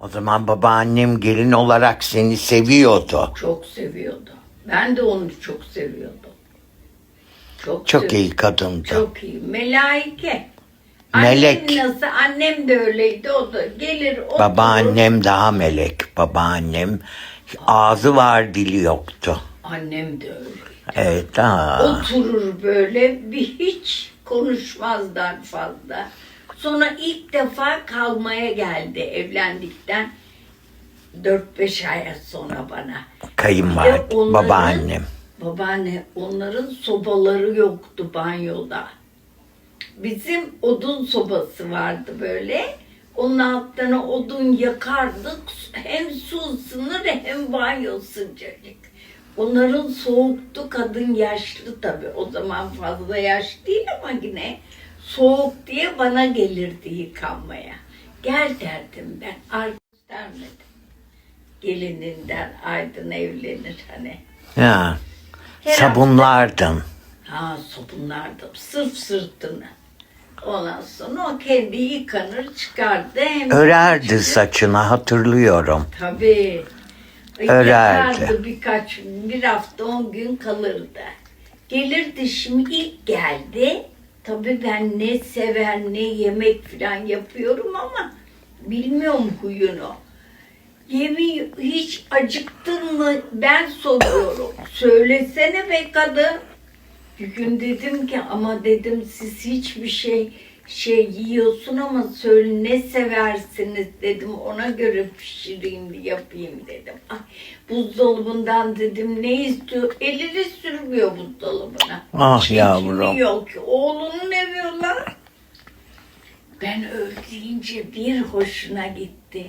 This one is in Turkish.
O zaman babaannem gelin olarak seni seviyordu. Çok seviyordu. Ben de onu çok seviyordum. Çok, Çok sev- iyi kadındı. Çok iyi. Melaike. Melek. Annem nasıl? Annem de öyleydi. O da gelir oturur. Babaannem daha melek. Babaannem ağzı var dili yoktu. Annem de öyle. Evet ha. Oturur böyle bir hiç konuşmazlar fazla. Sonra ilk defa kalmaya geldi evlendikten 4-5 ay sonra bana. Kayınvalide, onların- babaannem. Babaanne onların sobaları yoktu banyoda. Bizim odun sobası vardı böyle. Onun altına odun yakardık. Hem su ısınır hem banyo sıcacık. Onların soğuktu kadın yaşlı tabii. O zaman fazla yaş değil ama yine soğuk diye bana gelirdi yıkanmaya. Gel derdim ben. Ar göstermedim. Gelininden Aydın evlenir hani. Ya. Her Sabunlardın. Ha sabunlardım sırf sırtını. Ondan sonra o kendi yıkanır çıkardı. Hem Örerdi saçını hatırlıyorum. Tabii. Örerdi. Yıkardı birkaç bir hafta on gün kalırdı. Gelirdi şimdi ilk geldi. Tabii ben ne sever ne yemek falan yapıyorum ama bilmiyorum huyunu. Yemeği hiç acıktın mı ben soruyorum. Söylesene be kadın. Bir gün dedim ki ama dedim siz hiçbir şey şey yiyorsun ama söyle ne seversiniz dedim ona göre pişireyim yapayım dedim. Ay, buzdolabından dedim ne istiyor elini sürmüyor buzdolabına. Ah Hiç yavrum. Yok ki oğlunu ne? Ben öldüğünce bir hoşuna gitti.